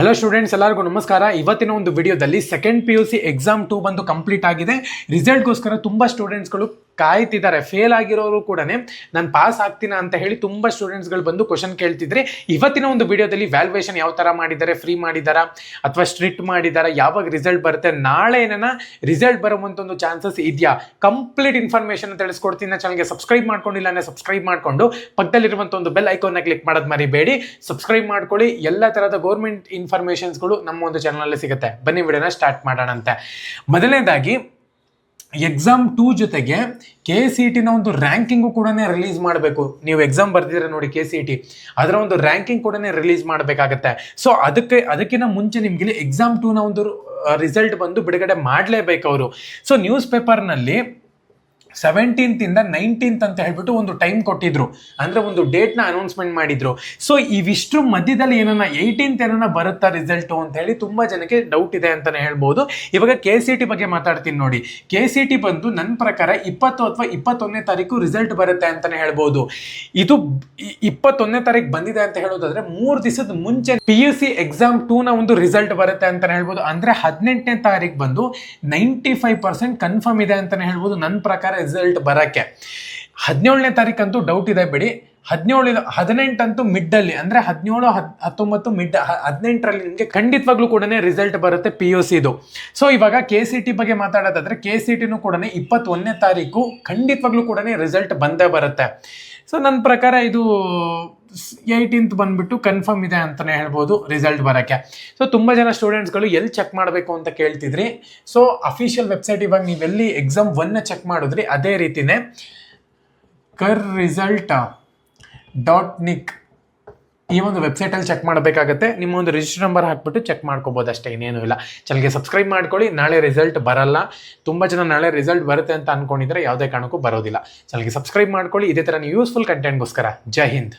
Hello students ಎಲ್ಲರಿಗೂ ನಮಸ್ಕಾರ. ಇವತ್ತಿನ ಒಂದು ವಿಡಿಯೋದಲ್ಲಿ second P U C exam two ಬಂದು ಕಂಪ್ಲೀಟ್ ಆಗಿದೆ. ರಿಸಲ್ಟ್ಗೋಸ್ಕರ ತುಂಬ ಸ್ಟೂಡೆಂಟ್ಸ್ಗಳು ಕಾಯ್ತಿದ್ದಾರೆ. ಫೇಲ್ ಆಗಿರೋರು ಕೂಡ ನಾನು ಪಾಸ್ ಆಗ್ತೀನ ಅಂತ ಹೇಳಿ ತುಂಬ ಸ್ಟೂಡೆಂಟ್ಸ್ಗಳು ಬಂದು ಕ್ವಶನ್ ಕೇಳ್ತಿದ್ರೆ, ಇವತ್ತಿನ ಒಂದು ವಿಡಿಯೋದಲ್ಲಿ ವ್ಯಾಲ್ಯೂಯೇಷನ್ ಯಾವ ಥರ ಮಾಡಿದ್ದಾರೆ? ಫ್ರೀ ಮಾಡಿದಾರಾ? ಅಥವಾ ಸ್ಟ್ರಿಕ್ಟ್ ಮಾಡಿದಾರಾ? ಯಾವಾಗ ರಿಸಲ್ಟ್ ಬರುತ್ತೆ? ನಾಳೆ ಏನಾನ ರಿಸಲ್ಟ್ ಬರುವಂಥ ಒಂದು ಚಾನ್ಸಸ್ ಇದೆಯಾ? ಕಂಪ್ಲೀಟ್ ಇನ್ಫಾರ್ಮೇಷನ್ ತಿಳಿಸ್ಕೊಡ್ತೀನಿ. ಚಾನಲ್ಗೆ ಸಬ್ಸ್ಕ್ರೈಬ್ ಮಾಡ್ಕೊಂಡಿಲ್ಲ ಅಂದರೆ ಸಬ್ಸ್ಕ್ರೈಬ್ ಮಾಡಿಕೊಂಡು ಪಕ್ಕದಲ್ಲಿರುವಂಥ ಒಂದು ಬೆಲ್ ಐಕಾನ್ನ ಕ್ಲಿಕ್ ಮಾಡೋದು ಮರಿಬೇಡಿ. ಸಬ್ಸ್ಕ್ರೈಬ್ ಮಾಡ್ಕೊಳ್ಳಿ. ಎಲ್ಲ ಥರದ ಗೌರ್ಮೆಂಟ್ ಇನ್ಫಾರ್ಮೇಷನ್ಸ್ಗಳು ನಮ್ಮ ಒಂದು ಚಾನಲಲ್ಲಿ ಸಿಗುತ್ತೆ. ಬನ್ನಿ, ವಿಡಿಯೋನ ಸ್ಟಾರ್ಟ್ ಮಾಡೋಣಂತೆ. ಮೊದಲನೇದಾಗಿ ಎಕ್ಸಾಮ್ ಟೂ ಜೊತೆಗೆ ಕೆ ಸಿ ಟಿನ ಒಂದು ರ್ಯಾಂಕಿಂಗು ಕೂಡ ರಿಲೀಸ್ ಮಾಡಬೇಕು. ನೀವು ಎಕ್ಸಾಮ್ ಬರ್ದಿದ್ರೆ ನೋಡಿ ಕೆ ಸಿ ಟಿ ಅದರ ಒಂದು ರ್ಯಾಂಕಿಂಗ್ ಕೂಡ ರಿಲೀಸ್ ಮಾಡಬೇಕಾಗತ್ತೆ. ಸೊ ಅದಕ್ಕೆ ಅದಕ್ಕಿಂತ ಮುಂಚೆ ನಿಮಗೆ ಎಕ್ಸಾಮ್ ಟೂನ ಒಂದು ರಿಸಲ್ಟ್ ಬಂದು ಬಿಡುಗಡೆ ಮಾಡಲೇಬೇಕು ಅವರು ಸೊ ನ್ಯೂಸ್ ಪೇಪರ್ನಲ್ಲಿ ಸೆವೆಂಟೀನ್ತ್ ಇಂದ ನೈನ್ಟೀನ್ತ್ ಅಂತ ಹೇಳ್ಬಿಟ್ಟು ಒಂದು ಟೈಮ್ ಕೊಟ್ಟಿದ್ರು. ಅಂದ್ರೆ ಒಂದು ಡೇಟ್ನ ಅನೌನ್ಸ್ಮೆಂಟ್ ಮಾಡಿದ್ರು. ಸೊ ಇವಿಷ್ಟ್ರ ಮಧ್ಯದಲ್ಲಿ ಏನನ್ನ ಏಯ್ಟೀನ್ತ್ ಏನನ್ನ ಬರುತ್ತಾ ರಿಸಲ್ಟು ಅಂತ ಹೇಳಿ ತುಂಬಾ ಜನಕ್ಕೆ ಡೌಟ್ ಇದೆ ಅಂತಾನೆ ಹೇಳ್ಬೋದು. ಇವಾಗ ಕೆ ಸಿ ಟಿ ಬಗ್ಗೆ ಮಾತಾಡ್ತೀನಿ ನೋಡಿ. ಕೆ ಸಿ ಟಿ ಬಂದು ನನ್ನ ಪ್ರಕಾರ ಇಪ್ಪತ್ತು ಅಥವಾ ಇಪ್ಪತ್ತೊಂದನೇ ತಾರೀಕು ರಿಸಲ್ಟ್ ಬರುತ್ತೆ ಅಂತಾನೆ ಹೇಳ್ಬೋದು. ಇದು ಇಪ್ಪತ್ತೊಂದನೇ ತಾರೀಕು ಬಂದಿದೆ ಅಂತ ಹೇಳೋದಾದ್ರೆ ಮೂರು ದಿವಸದ ಮುಂಚೆ ಪಿ ಯು ಸಿ ಎಕ್ಸಾಮ್ ಟೂನ ಒಂದು ರಿಸಲ್ಟ್ ಬರುತ್ತೆ ಅಂತಾನೆ ಹೇಳ್ಬೋದು. ಅಂದ್ರೆ ಹದಿನೆಂಟನೇ ತಾರೀಕು ಬಂದು ನೈಂಟಿ ಫೈವ್ ಪರ್ಸೆಂಟ್ ಕನ್ಫರ್ಮ್ ಇದೆ ಅಂತಾನೆ ಹೇಳ್ಬೋದು. ನನ್ನ ಪ್ರಕಾರ ರಿಸಲ್ಟ್ ಬರೋಕ್ಕೆ. ಹದಿನೇಳನೇ ತಾರೀಕಂತೂ ಡೌಟ್ ಇದೆ ಬಿಡಿ. ಹದಿನೇಳು, ಹದಿನೆಂಟಂತೂ ಮಿಡ್ಡಲ್ಲಿ ಅಂದರೆ ಹದಿನೇಳು, ಹದ್, ಹತ್ತೊಂಬತ್ತು ಮಿಡ್ ಹದಿನೆಂಟರಲ್ಲಿ ನಿಮಗೆ ಖಂಡಿತವಾಗ್ಲೂ ಕೂಡ ರಿಸಲ್ಟ್ ಬರುತ್ತೆ ಪಿ ಯು ಸಿದು ಸೊ ಇವಾಗ ಕೆ ಸಿ ಟಿ ಬಗ್ಗೆ ಮಾತಾಡೋದಾದರೆ ಕೆ ಸಿ ಟಿನೂ ಕೂಡ ಇಪ್ಪತ್ತೊಂದನೇ ತಾರೀಕು ಖಂಡಿತವಾಗ್ಲೂ ಕೂಡ ರಿಸಲ್ಟ್ ಬಂದೇ ಬರುತ್ತೆ. ಸೊ ನನ್ನ ಪ್ರಕಾರ ಇದು ಏಯ್ಟೀನ್ತ್ ಬಂದ್ಬಿಟ್ಟು ಕನ್ಫರ್ಮ್ ಇದೆ ಅಂತಲೇ ಹೇಳ್ಬೋದು ರಿಸಲ್ಟ್ ಬರೋಕ್ಕೆ. ಸೊ ತುಂಬ ಜನ ಸ್ಟೂಡೆಂಟ್ಸ್ಗಳು ಎಲ್ಲಿ ಚೆಕ್ ಮಾಡಬೇಕು ಅಂತ ಕೇಳ್ತಿದ್ರಿ. ಸೊ ಅಫಿಷಿಯಲ್ ವೆಬ್ಸೈಟ್ ಇವಾಗ ನೀವೆಲ್ಲಿ ಎಕ್ಸಾಮ್ ಒನ್ನ ಚೆಕ್ ಮಾಡಿದ್ರಿ, ಅದೇ ರೀತಿನೇ ಕರ್ ರಿಸಲ್ಟ್ ಡಾಟ್ ನಿಕ್ ಈ ಒಂದು ವೆಬ್ಸೈಟಲ್ಲಿ ಚೆಕ್ ಮಾಡಬೇಕಾಗತ್ತೆ. ನಿಮ್ಮ ಒಂದು ರಿಜಿಸ್ಟರ್ ನಂಬರ್ ಹಾಕ್ಬಿಟ್ಟು ಚೆಕ್ ಮಾಡ್ಕೋಬೋದು ಅಷ್ಟೇ, ಇನ್ನೇನು ಇಲ್ಲ. ಚಾನಲ್ಗೆ ಸಬ್ಸ್ಕ್ರೈಬ್ ಮಾಡ್ಕೊಳ್ಳಿ, ನಾಳೆ ರಿಸಲ್ಟ್ ಬರಲ್ಲ. ತುಂಬ ಜನ ನಾಳೆ ರಿಸಲ್ಟ್ ಬರುತ್ತೆ ಅಂತ ಅನ್ಕೊಂಡಿದ್ರೆ ಯಾವುದೇ ಕಾರಣಕ್ಕೂ ಬರೋದಿಲ್ಲ. ಚಾನಲ್ಗೆ ಸಬ್ಸ್ಕ್ರೈಬ್ ಮಾಡ್ಕೊಳ್ಳಿ, ಇದೇ ಥರ ನೀವು ಯೂಸ್ಫುಲ್ ಕಂಟೆಂಟ್ಗೋಸ್ಕರ ಜೈ ಹಿಂದ್.